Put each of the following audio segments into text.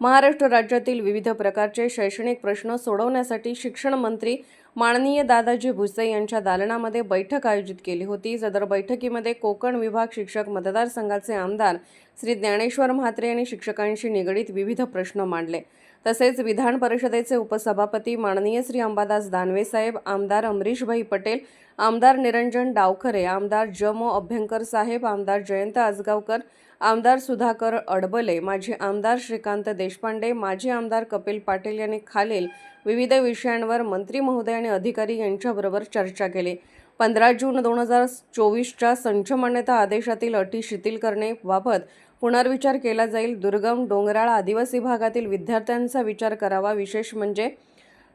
महाराष्ट्र राज्यातील विविध प्रकारचे शैक्षणिक प्रश्न सोडवण्यासाठी शिक्षण मंत्री माननीय दादाजी भुसे यांच्या दालनामध्ये बैठक आयोजित केली होती. सदर बैठकीमध्ये कोकण विभाग शिक्षक मतदारसंघाचे आमदार श्री ज्ञानेश्वर म्हात्रे यांनी शिक्षकांशी निगडीत विविध प्रश्न मांडले. तसेच विधान परिषदेचे उपसभापती माननीय श्री अंबादास दानवे साहेब आमदार अमरीशभाई पटेल आमदार निरंजन डावखरे आमदार जमो अभ्यंकर साहेब आमदार जयंत आजगावकर आमदार सुधाकर अडबले माजी आमदार श्रीकांत देशपांडे माजी आमदार कपिल पाटील यांनी खालील विविध विषयांवर मंत्री महोदय आणि अधिकारी यांच्याबरोबर चर्चा केली. पंधरा जून दोन हजार चोवीसच्या संच मान्यता आदेशातील अटी शिथिल करणेबाबत पुनर्विचार केला जाईल. दुर्गम डोंगराळ आदिवासी भागातील विद्यार्थ्यांचा विचार करावा. विशेष म्हणजे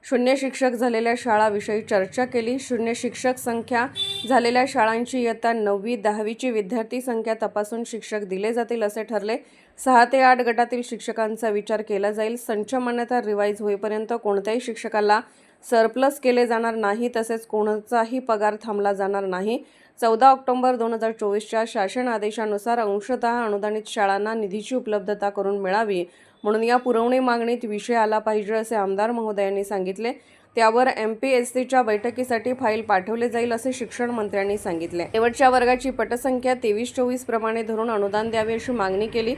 शून्य शिक्षक झालेल्या शाळाविषयी चर्चा केली. शून्य शिक्षक संख्या झालेल्या शाळांची इयत्ता नववी दहावीची विद्यार्थी संख्या तपासून शिक्षक दिले जातील असे ठरले. सहा ते आठ गटातील शिक्षकांचा विचार केला जाईल. संच मान्यता रिवाईज होईपर्यंत कोणत्याही शिक्षकाला सरप्लस केले जाणार नाही तसेच कोणाचाही पगार थांबला जाणार नाही. चौदा ऑक्टोबर दोन हजार चोवीसच्या शासन आदेशानुसार अंशतः अनुदानित शाळांना निधीची उपलब्धता करून मिळावी. म्हणून या पुरवणी मागणीत विषय आला पाहिजे असे आमदार महोदयांनी सांगितले. त्यावर एम पी एस सीच्या बैठकीसाठी फाईल पाठवले जाईल असे शिक्षण मंत्र्यांनी सांगितले. शेवटच्या वर्गाची पटसंख्या तेवीस चोवीस प्रमाणे धरून अनुदान द्यावे अशी मागणी केली.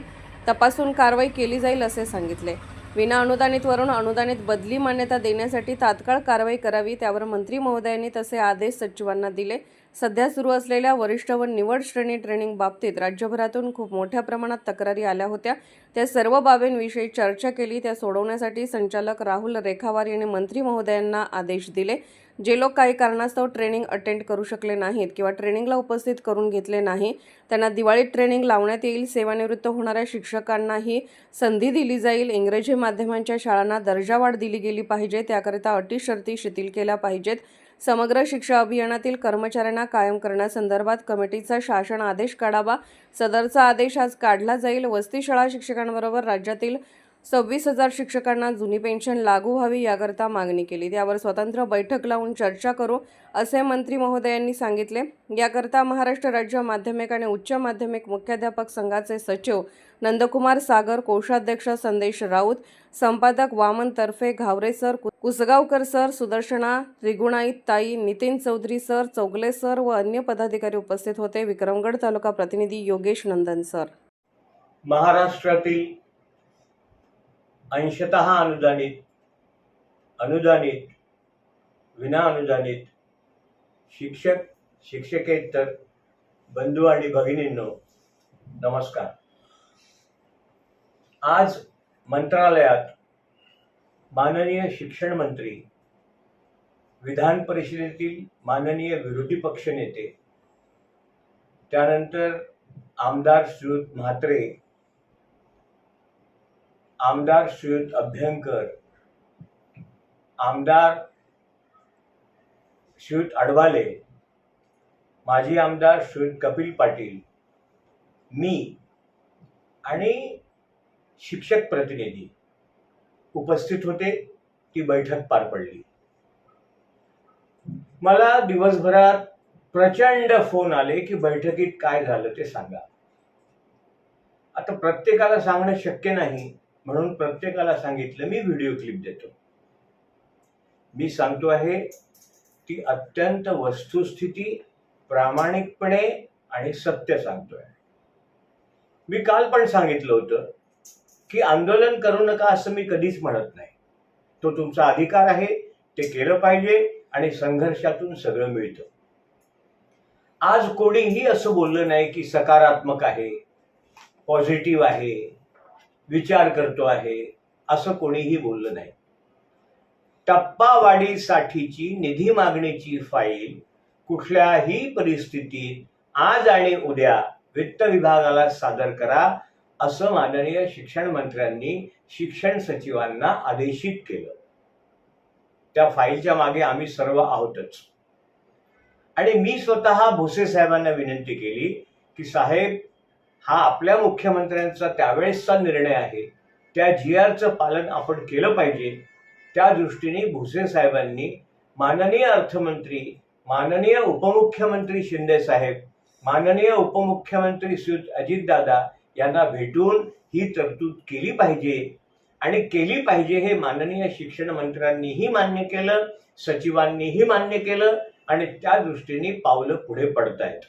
तपासून कारवाई केली जाईल असे सांगितले. विना अनुदानितवरून अनुदानित बदली मान्यता देण्यासाठी तात्काळ कारवाई करावी त्यावर मंत्री महोदयांनी तसे आदेश सचिवांना दिले. सध्या सुरू असलेल्या वरिष्ठ व निवड श्रेणी ट्रेनिंग बाबतीत राज्यभरातून खूप मोठ्या प्रमाणात तक्रारी आल्या होत्या. त्या सर्व बाबींविषयी चर्चा केली त्या सोडवण्यासाठी संचालक राहुल रेखावार यांनी मंत्री महोदयांना आदेश दिले. जे लोक काही कारणास्तव ट्रेनिंग अटेंड करू शकले नाहीत किंवा ट्रेनिंगला उपस्थित करून घेतले नाही त्यांना दिवाळीत ट्रेनिंग लावण्यात येईल सेवानिवृत्त होणाऱ्या शिक्षकांनाही संधी दिली जाईल इंग्रजी माध्यमांच्या शाळांना दर्जावाढ दिली गेली पाहिजे त्याकरिता अटी शर्ती शिथिल केल्या पाहिजेत. समग्र शिक्षा अभियानातील कर्मचाऱ्यांना कायम करण्यासंदर्भात कमिटीचा शासन आदेश काढावा. सदरचा आदेश आज काढला जाईल. वस्ती शाळा शिक्षकांबरोबर राज्यातील सव्वीस हजार शिक्षकांना जुनी पेन्शन लागू व्हावी याकरता मागणी केली. त्यावर स्वतंत्र बैठक लावून चर्चा करू असे मंत्री महोदयांनी सांगितले. याकरता महाराष्ट्र राज्य माध्यमिक आणि उच्च माध्यमिक मुख्याध्यापक संघाचे सचिव नंदकुमार सागर कोषाध्यक्ष संदेश राऊत संपादक वामन तर्फे Ghavare sir Kusgaonkar sir Sudarshana Trigunait tai Nitin Chaudhari sir Chougule sir व अन्य पदाधिकारी उपस्थित होते. विक्रमगड तालुका प्रतिनिधी योगेश नंदन सर. महाराष्ट्रातील अंशतः अनुदानित अनुदानित विना अनुदानित शिक्षक शिक्षकेतर बंधू आणि भगिनींनो नमस्कार. आज मंत्रालयात माननीय शिक्षण मंत्री विधान परिषदेतील माननीय विरोधी पक्षनेते त्यानंतर आमदार श्रीयुत म्हात्रे आमदार श्रीयुत अभ्यंकर. आमदार श्रीयुत अडवाले माजी आमदार श्रीयुत कपिल पाटील. मी आणि शिक्षक प्रतिनिधी उपस्थित होते ती बैठक पार पडली. मला दिवसभरात प्रचंड फोन आले की बैठकीत काय झालं ते सांगा. आता प्रत्येकाला सांगणं शक्य नाही. म्हणून प्रत्येकाला सांगितलं मी व्हिडिओ क्लिप देतो. मी सांगतो आहे ती अत्यंत वस्तुस्थिती प्रामाणिकपणे आणि सत्य सांगतोय. मी काल पण सांगितलं होतं की आंदोलन करू नका असं मी कधीच म्हणत नाही. तो तुमचा अधिकार आहे ते केलं पाहिजे आणि संघर्षातून सगळं मिळतं. आज कोणीही असं बोललं नाही की सकारात्मक आहे पॉझिटिव्ह आहे विचार करतो आहे असं कोणीही बोललं नाही. टप्पावाढीसाठीची निधी मागणीची फाईल कुठल्याही परिस्थितीत आज आणि उद्या वित्त विभागाला सादर करा असं माननीय शिक्षण मंत्र्यांनी शिक्षण सचिवांना आदेशित केलं. त्या फाईलच्या मागे आम्ही सर्व आहोतच. आणि मी स्वतः भोसे साहेबांना विनंती केली की साहेब हा आपल्या मुख्यमंत्र्यांचा त्यावेळेसचा निर्णय आहे. त्या जी आरचं पालन आपण केलं पाहिजे. त्या दृष्टीने भुसे साहेबांनी माननीय अर्थमंत्री माननीय उपमुख्यमंत्री शिंदे साहेब माननीय उपमुख्यमंत्री श्री अजितदादा यांना भेटून ही तरतूद केली पाहिजे. आणि केली पाहिजे हे माननीय शिक्षण मंत्र्यांनीही मान्य केलं सचिवांनीही मान्य केलं आणि त्या दृष्टीने पावलं पुढे पडतायत.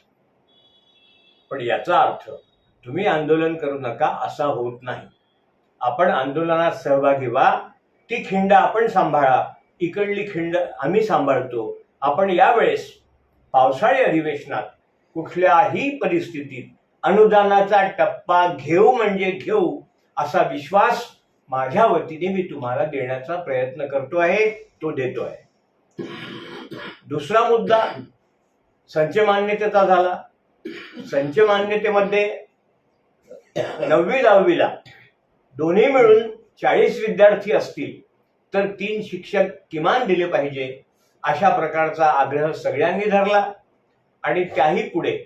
पण याचा अर्थ तुम्ही आंदोलन करू नका असा होत नाही. आपण आंदोलनात सहभागी व्हा. ती खिंड आपण सांभाळा. इकडली खिंड आम्ही सांभाळतो. आपण यावेळेस पावसाळी अधिवेशनात कुठल्याही परिस्थितीत अनुदानाचा टप्पा घेऊ म्हणजे घेऊ असा विश्वास माझ्या वतीने मी तुम्हाला देण्याचा प्रयत्न करतो आहे तो देतो आहे. दुसरा मुद्दा संच मान्यतेचा झाला. संच मान्यतेमध्ये नववी दहावीला. दोन्ही मिळून चाळीस विद्यार्थी असतील तर तीन शिक्षक किमान दिले पाहिजे अशा प्रकारचा आग्रह सगळ्यांनी धरला. आणि त्याही पुढे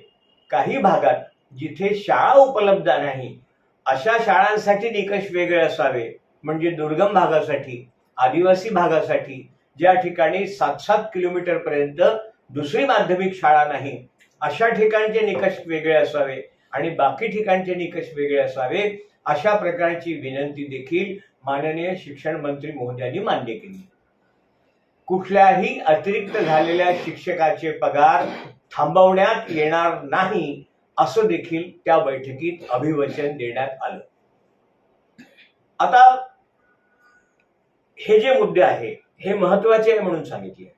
काही भागात जिथे शाळा उपलब्ध नाही अशा शाळांसाठी निकष वेगळे असावे. म्हणजे दुर्गम भागासाठी आदिवासी भागासाठी ज्या ठिकाणी सात सात किलोमीटर पर्यंत दुसरी माध्यमिक शाळा नाही अशा ठिकाणचे निकष वेगळे असावे. आणि बाकी ठिकाणचे निकष वेगळे असावे अशा प्रकारची विनंती देखील माननीय शिक्षण मंत्री महोदयांनी मान्य केली. कुठल्याही अतिरिक्त झालेल्या शिक्षकाचे पगार थांबवण्यात येणार नाही असं देखील त्या बैठकीत अभिवचन देण्यात आलं. आता हे जे मुद्दे आहे हे महत्त्वाचे आहे म्हणून सांगितले.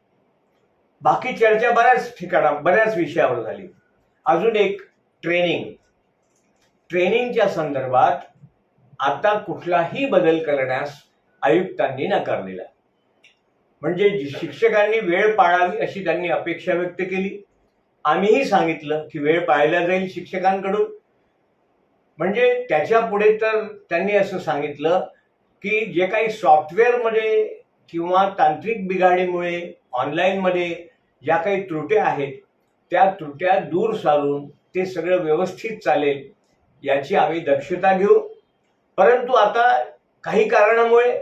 बाकी चर्चा बऱ्याच ठिकाणा बऱ्याच विषयावर झाली. अजून एक ट्रेनिंग. ट्रेनिंगच्या संदर्भात आता कुठलाही बदल करण्यास आयुक्तांनी नकार दिला. म्हणजे जी शिक्षकांनी वेळ पाळावी अशी त्यांनी अपेक्षा व्यक्त केली. आम्हीही सांगितलं की वेळ पाळल्या जाईल शिक्षकांकडून. म्हणजे त्याच्या पुढे तर त्यांनी असं सांगितलं की जे काही सॉफ्टवेअरमध्ये किंवा तांत्रिक बिघाडीमुळे ऑनलाईनमध्ये ज्या काही त्रुट्या आहेत त्या त्रुट्या दूर सारून ते सगळं व्यवस्थित चालेल. याची आम्ही दक्षता घेऊ. परंतु आता काही कारणामुळे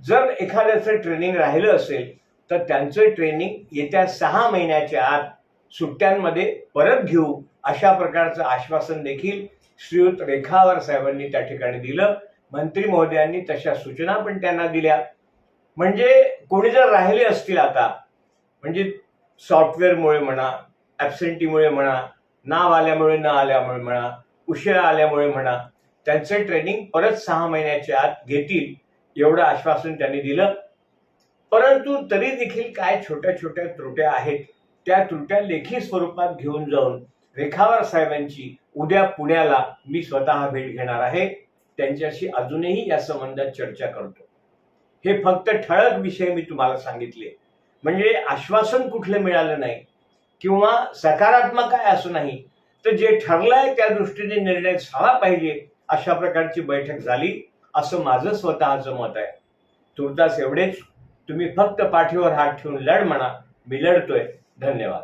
जर एखाद्याचं ट्रेनिंग राहिलं असेल तर त्यांचं ट्रेनिंग येत्या सहा महिन्याच्या आत सुट्ट्यांमध्ये परत घेऊ अशा प्रकारचं आश्वासन देखील श्रीयुत रेखावर साहेबांनी त्या ठिकाणी दिलं. मंत्री महोदयांनी तशा सूचना पण त्यांना दिल्या. म्हणजे कोणी जर राहिले असतील आता म्हणजे सॉफ्टवेअरमुळे म्हणा ॲबसेंटीमुळे म्हणा नाव आल्यामुळे न आल्यामुळे म्हणा उशिरा आल्यामुळे म्हणा त्यांचं ट्रेनिंग परत सहा महिन्याच्या आत घेतील एवढं आश्वासन त्यांनी दिलं. परंतु तरी देखील काय छोट्या छोट्या त्रुट्या आहेत त्या त्रुट्या लेखी स्वरूपात घेऊन जाऊन रेखावर साहेबांची उद्या पुण्याला मी स्वतः भेट घेणार आहे. त्यांच्याशी अजूनही या संबंधात चर्चा करतो. हे फक्त ठळक विषय मी तुम्हाला सांगितले. म्हणजे आश्वासन कुठलं मिळालं नाही. किंवा सकारात्मक काय असं नाही. तर जे ठरलंय त्या दृष्टीने निर्णय झाला पाहिजे अशा प्रकारची बैठक झाली असं माझं स्वतःचं मत आहे. तुर्तास एवढेच. तुम्ही फक्त पाठीवर हात ठेवून लढ म्हणा. मी लढतोय. धन्यवाद.